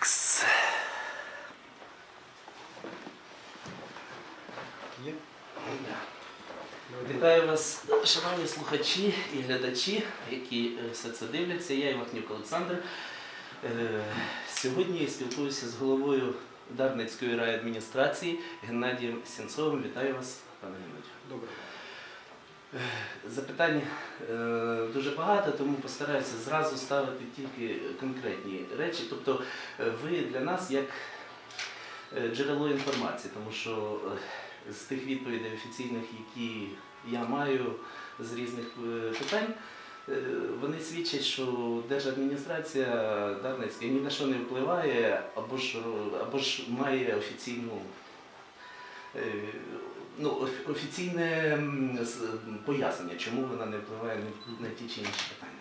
Такс. Є? Вітаю вас, шановні слухачі і глядачі, які е, все це дивляться. Я Івахнюк Олександр. Е, Сьогодні спілкуюся з головою Дарницької райадміністрації Геннадієм Сінцовим. Вітаю вас, пане Геннадію. Добре. Запитань е, дуже багато, тому постараюся зразу ставити тільки конкретні речі. Тобто е, ви для нас як е, джерело інформації, тому що е, з тих відповідей офіційних, які я маю з різних е, питань, е, вони свідчать, що держадміністрація Дарницька ні на що не впливає, або ж, або ж має офіційну е, ну, офіційне пояснення, чому вона не впливає на, ті чи інші питання.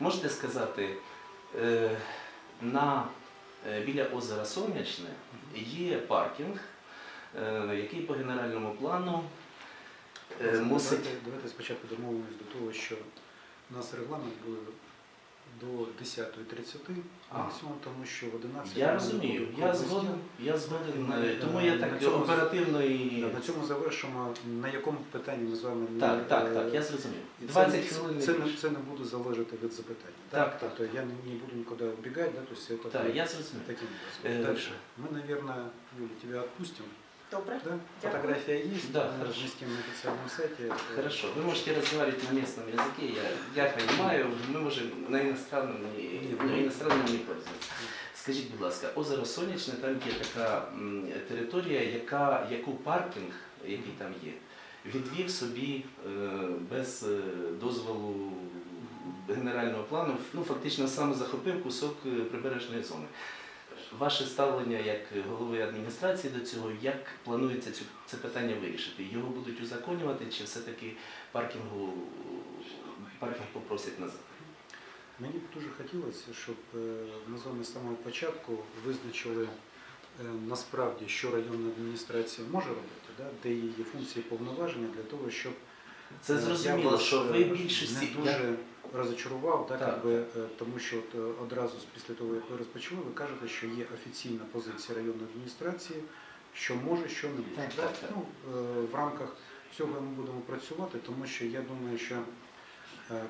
Можете сказати, е, на, е, біля озера Сонячне є паркінг, е, який по генеральному плану мусить. Давайте, давайте спочатку домовимось до того, що у нас регламент буде до 10.30 А. максимум, тому що в 11 Я ми розумію, будемо я обласні. згоден, я згоден, Ми, е, тому е, я на так цьому- оперативно і. Да, На цьому завершимо. На якому питанні ми з вами не- Так, так, так, е, я зрозумів. і це- 20 хвилин. Це, не не, більше. це не буде залежати від запитання. Так, так. Тобто я не, не буду нікуди убегать, да, то есть это Так, я зрозумів. таким Э, образом. Дальше. Мы, наверное, Юля, тебя отпустим. Добре. Да? Дякую. Фотография есть, Да, мы хорошо. разместим на официальном сайте. Э, Хорошо, вы можете разговаривать на местном языке, я, я понимаю, мы можем на иностранном, не- ну, иностранном не пользуемся. Скажіть, будь ласка, озеро Сонячне, там є така м, територія, яка, яку паркінг, який там є, відвів собі е, без е, дозволу генерального плану, ну фактично сам захопив кусок е, прибережної зони. Ваше ставлення як голови адміністрації до цього, як планується цю, це питання вирішити? Його будуть узаконювати чи все-таки паркінгу паркінг попросять назад? Мені б дуже хотілося, щоб е, ми з вами з самого початку визначили е, насправді, що районна адміністрація може робити, да, де її функції повноваження для того, щоб Це е, зрозуміло, що ви більшості не дуже розочарував, так, Так. якби, е, тому що от, е, одразу після того, як ви розпочали, ви кажете, що є офіційна позиція районної адміністрації, що може, що не може. Так, так, так. Ну, е, в рамках цього ми будемо працювати, тому що я думаю, що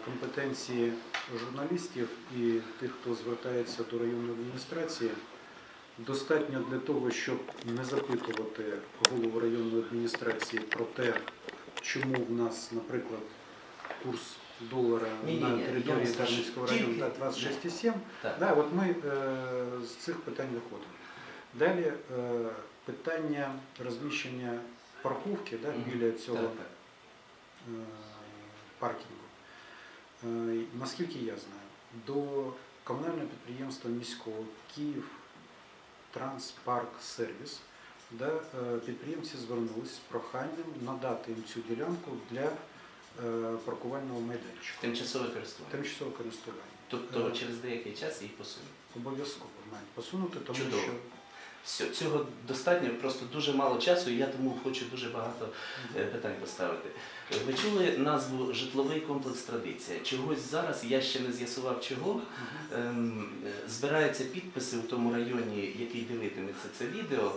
компетенції журналістів і тих, хто звертається до районної адміністрації, достатньо для того, щоб не запитувати голову районної адміністрації про те, чому в нас, наприклад, курс долара Ні-ні-ні, на вас прошу, Дарницького району да, 26,7. Так. Да, от ми е, з цих питань виходимо. Далі е, питання розміщення парковки да, біля цього так. е, паркінгу. Е, Наскільки я знаю, до комунального підприємства міського Київ Транспарк Сервіс да, е, підприємці звернулись з проханням надати їм цю ділянку для паркувального майданчика. Тимчасове користування. Тимчасове користування. Тобто Е, через деякий час їх посунуть. Обов'язково мають посунути, тому Чудово. що цього достатньо, просто дуже мало часу, і я тому хочу дуже багато е, питань поставити. Ви чули назву житловий комплекс традиція. Чогось зараз, я ще не з'ясував чого. ем, Збираються підписи в тому районі, який дивитиметься це відео.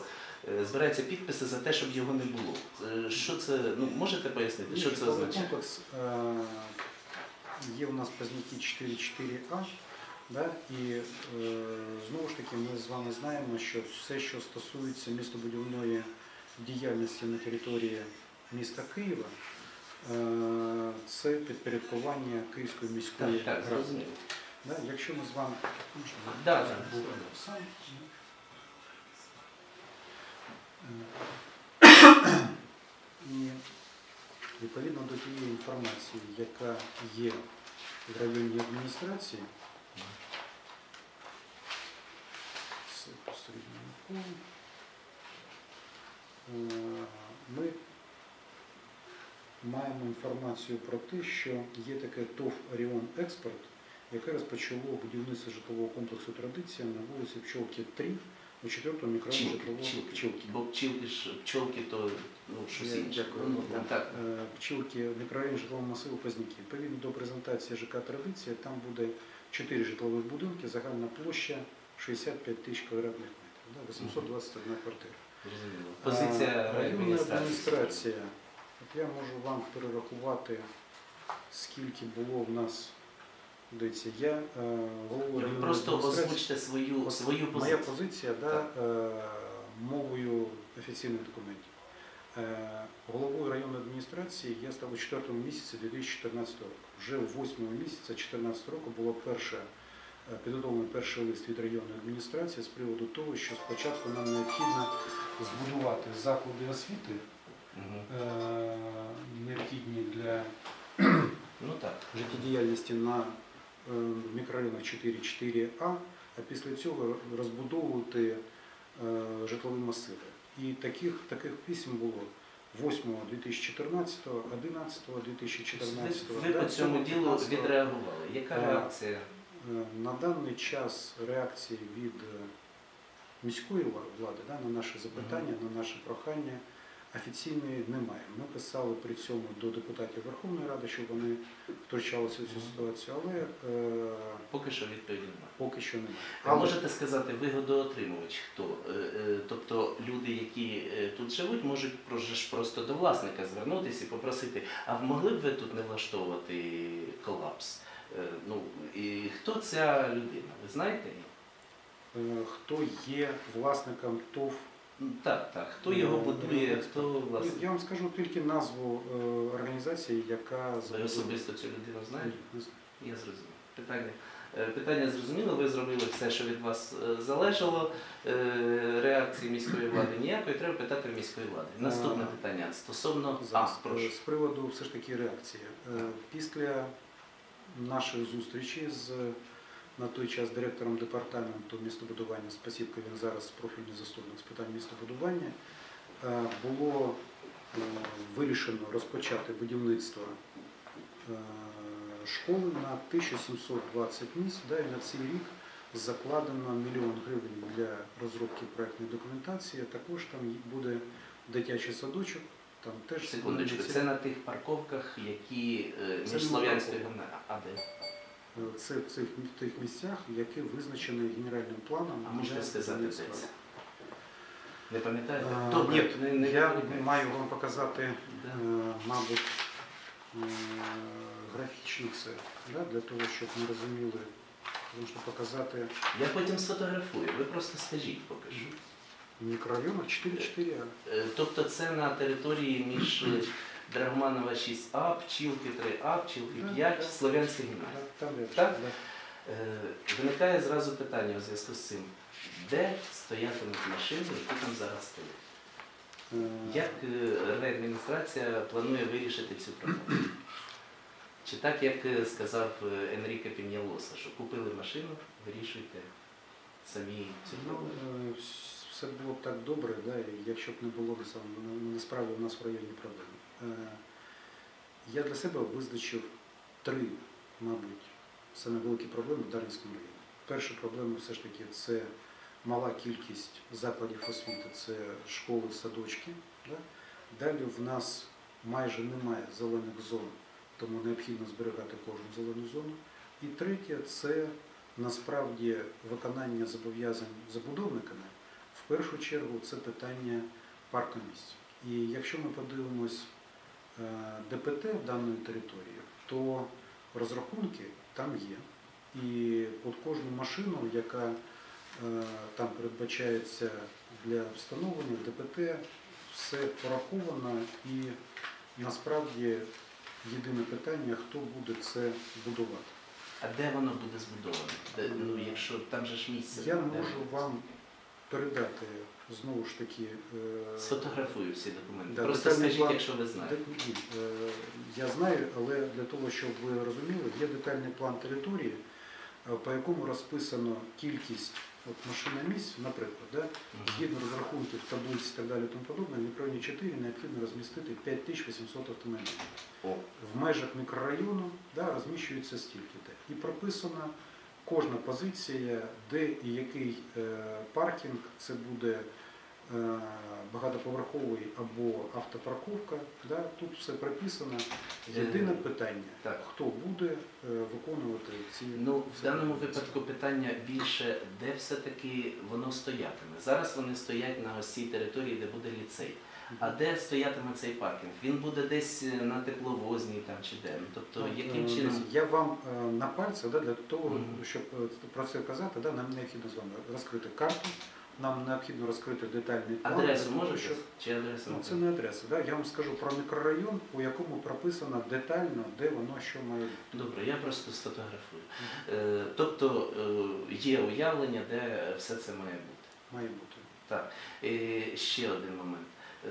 е, Збираються підписи за те, щоб його не було. Е, Що це, ну можете пояснити, що це означає? комплекс є у нас позняки 4.4А, да, і е, знову ж таки ми з вами знаємо, що все, що стосується містобудівної діяльності на території міста Києва, е, це підпорядкування Київської міської Так, так, ради. Да, якщо ми з вами можна, Да, да. сам. І відповідно до тієї інформації, яка є в районній адміністрації, це е, ми маємо інформацію про те, що є таке ТОВ Оріон Експорт, яке розпочало будівництво житлового комплексу Традиція на вулиці Пчолки 3 у 4 мікрорайоні житлового. Пчілки. Бо пчілки ж пчолки, то ну, щось інше. Ну, Да. так. Е, Пчілки мікрорайон житлового масиву Пазніки. Відповідно до презентації ЖК Традиція, там буде 4 житлових будинки, загальна площа 65 тисяч квадратних метрів, да, 821 квартира. А, Позиція Районна адміністрації. адміністрація. От я можу вам перерахувати, скільки було в нас. Дивіться, я е, головою Ви районної просто адміністрації. озвучте свою, От свою Моя позицію. позиція да, е, мовою офіційних документів. Е, Головою районної адміністрації я став у 4 місяці 2014 року. Вже у 8 місяці 2014 року було перше е, підготовлений перший лист від районної адміністрації з приводу того, що спочатку нам необхідно збудувати заклади освіти, е, необхідні для Ну так. життєдіяльності на е, мікрорайонах 4-4А, а після цього розбудовувати е, житлові масиви. І таких, таких писем було 8 2014, 11 2014. Ви, по цьому ділу відреагували. Яка реакція? Е, На даний час реакції від е, міської влади да, на наше запитання, на наше прохання офіційної немає. Ми писали при цьому до депутатів Верховної Ради, щоб вони втручалися в цю ситуацію, але е, Поки що відповіді немає. поки що немає. А Але можете сказати, вигодоотримувач хто? Е, е, Тобто люди, які е, тут живуть, можуть ж просто до власника звернутися і попросити, а могли б ви тут не влаштовувати колапс? Е, Ну і хто ця людина? Ви знаєте? її? е, хто є власником ТОВ? Ну, Так, так. Хто його Ну, будує, ну, хто власне? Я вам скажу тільки назву е, організації, яка Ви особисто цю людину знаєте? Я зрозумів. Питання. Питання зрозуміло, ви зробили все, що від вас залежало. Реакції міської влади ніякої, треба питати в міської влади. Наступне питання стосовно. А, Зараз, прошу. е, з приводу все ж таки реакції. Після нашої зустрічі з на той час директором департаменту містобудування Спасібка, він зараз профільний заступник з питань містобудування, е, було е, вирішено розпочати будівництво е, школи на 1720 місць. Да, і на цей рік закладено мільйон гривень для розробки проектної документації. Також там буде дитячий садочок. Там теж Секундочку, це на тих парковках, які е, Це між Слов'янською і А де? Це в цих тих місцях, які визначені генеральним планом. А можете сказати, де це? Не пам'ятаєте? Ні, не, не я відповідайте. маю вам показати, Да. е, мабуть, е, графічно це, да, для того, щоб ми розуміли, тому що показати Я потім сфотографую, ви просто скажіть в мікрорайонах 4-4А. Е, Тобто це на території між е, Драгоманова 6А, Пчілки 3А, Пчілки 5, да. Слов'янська гімназія. Там далі, Так? Е, Виникає зразу питання у зв'язку з цим. Де стоятимуть машини, які там зараз стоять? Е, Як е, райадміністрація планує вирішити цю проблему? Чи так, як е, сказав е, Енріке Піньялоса, що купили машину, вирішуйте самі цю Ну, проблему? е, все було б так добре, да, якщо б не було насправді у нас в районі проблем. Е, Я для себе визначив три, мабуть, саме великі проблеми в Дарницькому районі. Перша проблема все ж таки це мала кількість закладів освіти, це школи, садочки. Да? Далі в нас майже немає зелених зон, тому необхідно зберігати кожну зелену зону. І третє це насправді виконання зобов'язань забудовниками. В першу чергу це питання паркомісць. І якщо ми подивимось е, ДПТ даної території, то розрахунки там є. І от кожну машину, яка е, там передбачається для встановлення ДПТ, все пораховано і насправді єдине питання, хто буде це будувати. А де воно буде збудоване? Де, ну, якщо там же ж місце. Я можу вам передати знову ж таки. е, Сфотографую всі документи. Да, Просто скажіть, план. якщо ви знаєте. Е, Я знаю, але для того, щоб ви розуміли, є детальний план території, е, по якому розписано кількість от, машиномісць, наприклад, да, згідно розрахунків, таблиць і так далі, тому подобне, в мікрорайоні 4 необхідно розмістити 5800 автомобілів. О, В межах мікрорайону да, розміщується стільки-то. І прописана кожна позиція, де і який е, паркінг, це буде е, багатоповерховий або автопарковка. Да, тут все прописано. Єдине Е, питання, так. хто буде виконувати ці Ну, в даному випадку питання більше, де все-таки воно стоятиме. Зараз вони стоять на ось цій території, де буде ліцей. А де стоятиме цей паркінг? Він буде десь е, на тепловозній там чи де. Ну, Тобто, яким Е, чином Я вам е, на пальці да, для того, Мгм. щоб е, про це казати, да, нам необхідно з вами розкрити карту, нам необхідно розкрити детальний план. адресу для того, можете? щоб- Чи адресу? Ну, це не адреса. Да? Я вам скажу про мікрорайон, у якому прописано детально, де воно що має бути. Добре, я просто сфотографую. Е, тобто е, є уявлення, де все це має бути. Має бути. Так, е, ще один момент. Е,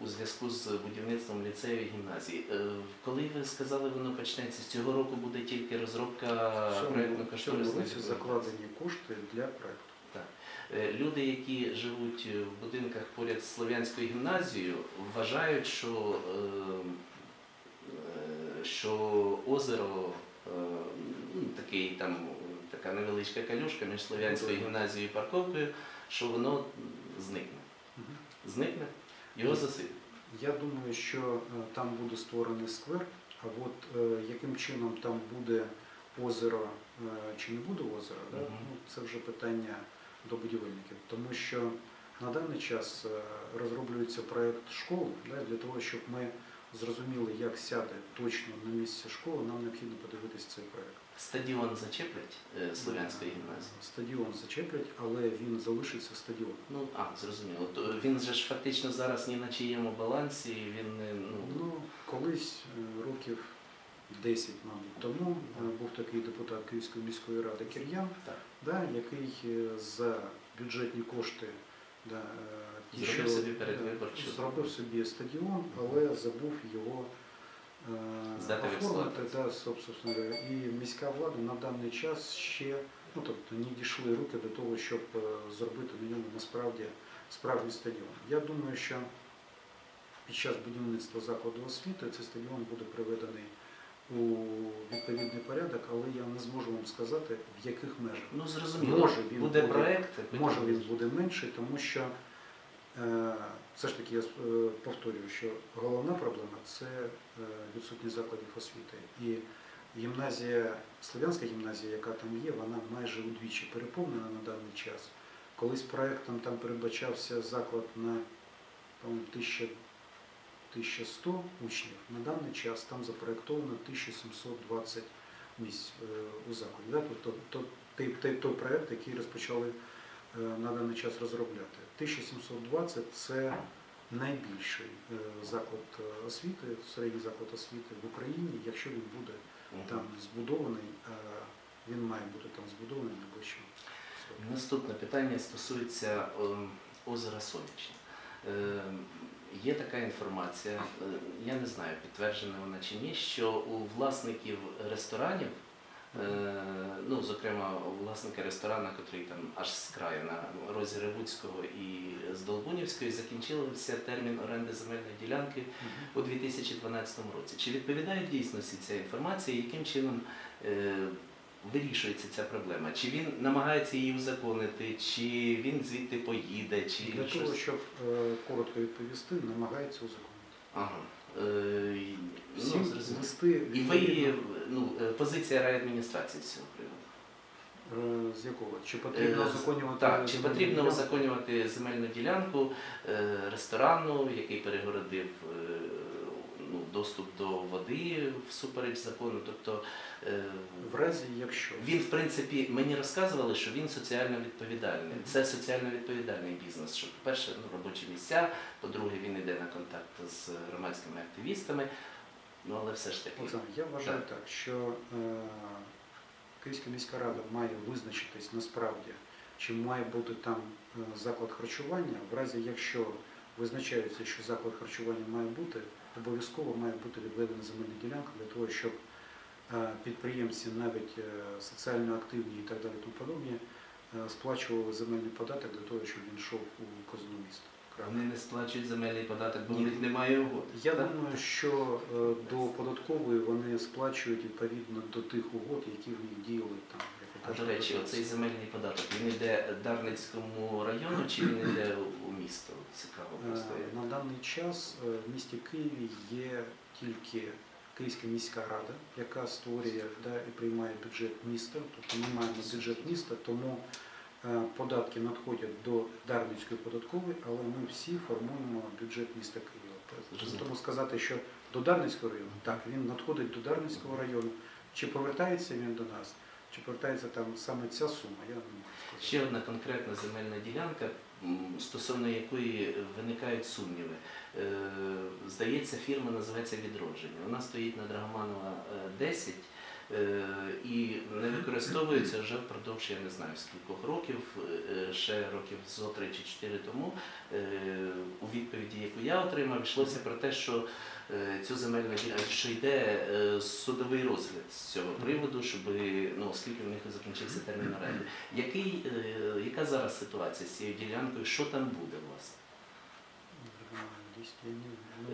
У зв'язку з будівництвом ліцею і гімназії. Е, Коли ви сказали, воно почнеться, з цього року буде тільки розробка проєктно-кошторисної році документації? закладені кошти для проекту. Е, Люди, які живуть в будинках поряд з Слов'янською гімназією, вважають, що, що озеро, ну, такий, там, така невеличка калюшка між Слов'янською гімназією і парковкою, що воно зникне. Зникне, його засиплять. Я думаю, що е, там буде створений сквер, а от е, яким чином там буде озеро е, чи не буде озера, да? Ну, це вже питання до будівельників. Тому що на даний час розроблюється проєкт школи да, для того, щоб ми зрозуміли, як сяде точно на місці школи, нам необхідно подивитися цей проєкт. Стадіон зачеплять е, Слов'янської гімназії. Стадіон зачеплять, але він залишиться стадіоном. Ну, а, зрозуміло. То він же ж фактично зараз ні на чиєму балансі, він не. Ну, Ну, колись е, років 10, мабуть, тому е, був такий депутат Київської міської ради Кір'ян, так. да, який е, за бюджетні кошти да, е, Зробив собі передвиборчу. зробив собі стадіон, але забув його е, Здати оформити. Да, собственно. І міська влада на даний час ще ну, тобто, не дійшли руки до того, щоб е, зробити на ньому насправді справжній стадіон. Я думаю, що під час будівництва закладу освіти цей стадіон буде приведений у відповідний порядок, але я не зможу вам сказати, в яких межах. Ну, зрозуміло. Може, він буде проєкт. Може він буде менший, тому що все ж таки я е, повторюю, що головна проблема це е, відсутність закладів освіти. І гімназія, Слов'янська гімназія, яка там є, вона майже удвічі переповнена на даний час. Колись проектом там передбачався заклад на по-моєму, 1100 учнів. На даний час там запроєктовано 1720 місць е, у закладі. Тобто той, проект, який розпочали е, на даний час розробляти. 1720 це найбільший е, заклад е, освіти, середній заклад освіти в Україні, якщо він буде там збудований, він має бути там збудований найближчим. Наступне питання стосується ем, озера Сонячне. Ем, Є така інформація, е, я не знаю, підтверджена вона чи ні, що у власників ресторанів, е, ну, зокрема, у власника ресторана, який там аж з краю на розі Ревуцького і з Долбунівської, закінчився термін оренди земельної ділянки у 2012 році. Чи відповідає дійсності ця інформація, яким чином е, вирішується ця проблема? Чи він намагається її узаконити, чи він звідти поїде, чи Для того, щось? щоб е, коротко відповісти, намагається узаконити. Ага. Е, і- ну, зрозуміло. І ви, ну, е, позиція райадміністрації з цього приводу? е, з якого? Чи потрібно узаконювати Так, чи потрібно узаконювати земельну ділянку ресторану, який перегородив ну, доступ до води всупереч закону? Тобто е, в разі, якщо він, в принципі, мені розказували, що він соціально відповідальний. Це соціально відповідальний бізнес. Що, по-перше, ну, робочі місця, по-друге, він йде на контакт з громадськими активістами. Ну, але все ж таки. Олександр, я вважаю так, що е, Київська міська рада має визначитись насправді, чи має бути там е, заклад харчування. В разі, якщо визначається, що заклад харчування має бути, обов'язково має бути відведена земельна ділянка для того, щоб е, підприємці, навіть е, соціально активні і так далі, тому подобні, е, сплачували земельний податок для того, щоб він йшов у казну міста. Вони не сплачують земельний податок, бо в них немає угоди. Я так? думаю, що до податкової вони сплачують відповідно до тих угод, які в них діяли там, до речі, оцей земельний податок він йде Дарницькому району чи він йде у місто? Цікаво просто. Е, На даний час е, в місті Києві є тільки Київська міська рада, яка створює да, і приймає бюджет міста. Тобто ми маємо бюджет міста, тому е, податки надходять до Дарницької податкової, але ми всі формуємо бюджет міста Києва. Тому сказати, що до Дарницького району, так, він надходить до Дарницького району. Чи повертається він до нас, чи повертається там саме ця сума, я не можу. Ще одна конкретна земельна ділянка, стосовно якої виникають сумніви. Е, Здається, фірма називається Відродження. Вона стоїть на Драгоманова е, 10 е, і не використовується вже впродовж, я не знаю скількох років, е, ще років зо 3 чи 4 тому. Е, У відповіді, яку я отримав, йшлося про те, що е, цю земельну що йде е, судовий розгляд з цього приводу, щоб ну, оскільки в них закінчився термін оренди. Який, е, яка зараз ситуація з цією ділянкою? Що там буде власне?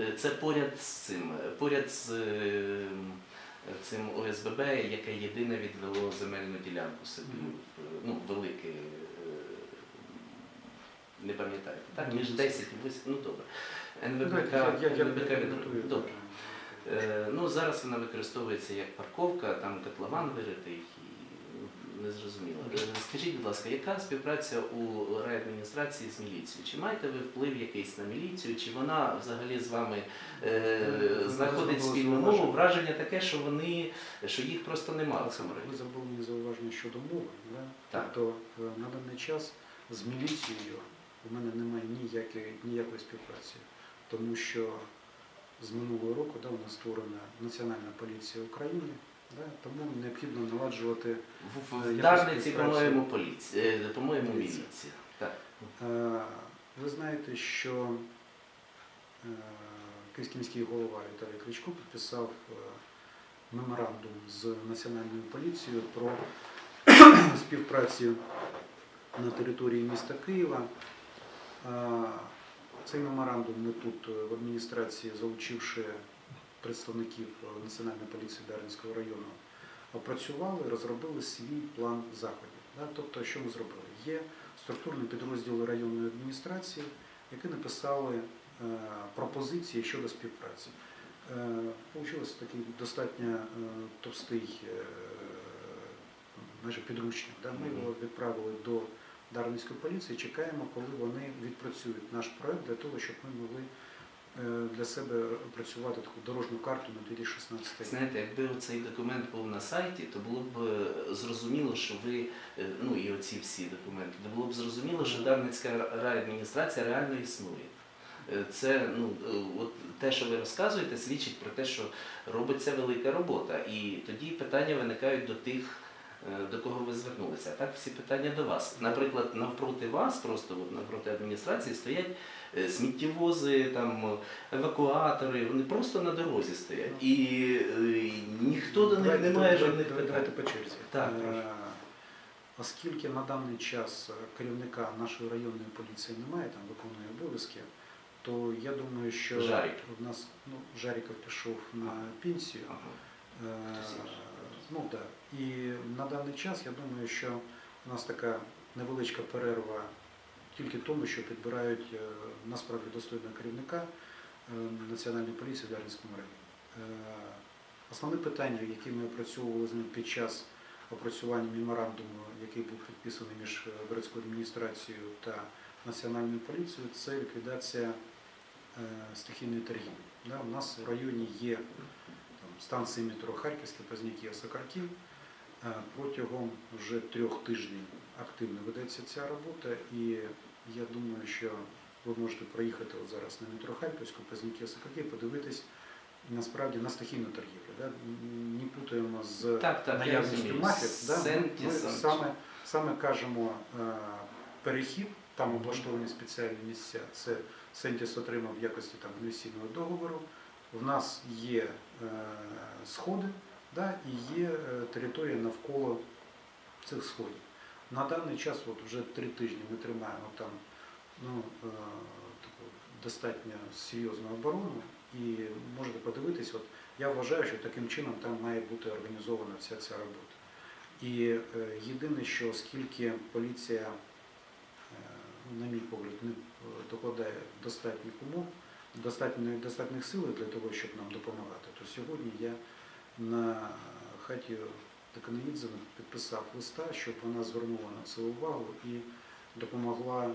Е, Це поряд з цим, е, поряд з е, цим ОСББ, яке єдине відвело земельну ділянку собі, ну, велике, е, не пам'ятаєте, так? Між 10 і 8, ну добре. Ну, НВБК, НВБК від- Добре. Е, Ну, зараз вона використовується як парковка, там котлован виритий і ну, незрозуміло. Е, Скажіть, будь ласка, яка співпраця у райадміністрації з міліцією? Чи маєте ви вплив якийсь на міліцію, чи вона взагалі з вами е, Е, знаходить спільну мову? Враження таке, що вони що їх просто немає в цьому Ви забули мені зауваження щодо мови. Да? Так. Тобто е, на даний час з міліцією у мене немає ніякої, ніякої співпраці, тому що з минулого року да, у нас створена Національна поліція України, тому необхідно наладжувати. В, Е, Дарниці, співпрацю. по-моєму, поліція, е, по-моєму, Міліція. міліція. Так. Е, Ви знаєте, що е, Київський міський голова Віталій Кличко підписав е, меморандум з Національною поліцією про співпрацю на території міста Києва. Е, Цей меморандум ми тут е, в адміністрації, залучивши представників е, Національної поліції Дарницького району, опрацювали, розробили свій план заходів. Тобто, що ми зробили? Є структурні підрозділи районної адміністрації, які написали е, пропозиції щодо співпраці. Е, Получилось такий достатньо товстий майже підручник. Ми його відправили до Дарницької поліції, чекаємо, коли вони відпрацюють наш проект для того, щоб ми могли для себе опрацювати таку дорожню карту на 2016 рік. Знаєте, якби цей документ був на сайті, то було б е, зрозуміло, що ви, е, ну і оці всі документи, то було б зрозуміло, що Дарницька райадміністрація реально існує. Е, Це ну е, от те, що ви розказуєте, свідчить про те, що робиться велика робота. І тоді питання виникають до тих, е, до кого ви звернулися. Так всі питання до вас. Наприклад, навпроти вас, просто от навпроти адміністрації, стоять е, сміттєвози, там евакуатори, вони просто на дорозі стоять. І е, ніхто до них не має жодних питань. Давайте по черзі. Так, Е, прошу. Оскільки на даний час е, керівника нашої районної поліції немає, там виконує обов'язки, то я думаю, що Жарік. в нас ну, Жаріков пішов на пенсію. Ага. Е, Ну так. І на даний час я думаю, що у нас така невеличка перерва тільки тому, що підбирають е, насправді достойного керівника е, Національної поліції в Дарницькому районі. Е, Основне питання, які ми опрацьовували з ним під час опрацювання меморандуму, який був підписаний між городською адміністрацією та Національною поліцією, це ліквідація стихійної торгівлі. У нас в районі є станції метро Харківське, Позняки, Сокарки. Е, Протягом вже трьох тижнів активно ведеться ця робота, і я думаю, що ви можете проїхати от зараз на метро Харківську, Позняки, Сокарки, подивитись насправді на стихійну торгівлю. Да? Не путаємо з Так, так, наявністю мафів. Да? Ми, саме, саме кажемо е, перехід, там облаштовані спеціальні місця. Це Сентіс отримав в якості там інвестиційного договору. В нас є е, сходи да, і є е, територія навколо цих сходів. На даний час, от вже три тижні ми тримаємо там ну, е, таку достатньо серйозну оборону, і можете подивитись, от я вважаю, що таким чином там має бути організована вся ця робота. І е, єдине, що оскільки поліція, на мій погляд, не докладає достатніх умов, достатньо, достатніх сил для того, щоб нам допомагати, то сьогодні я на хаті Тиканоїдзе підписав листа, щоб вона звернула на це увагу і допомогла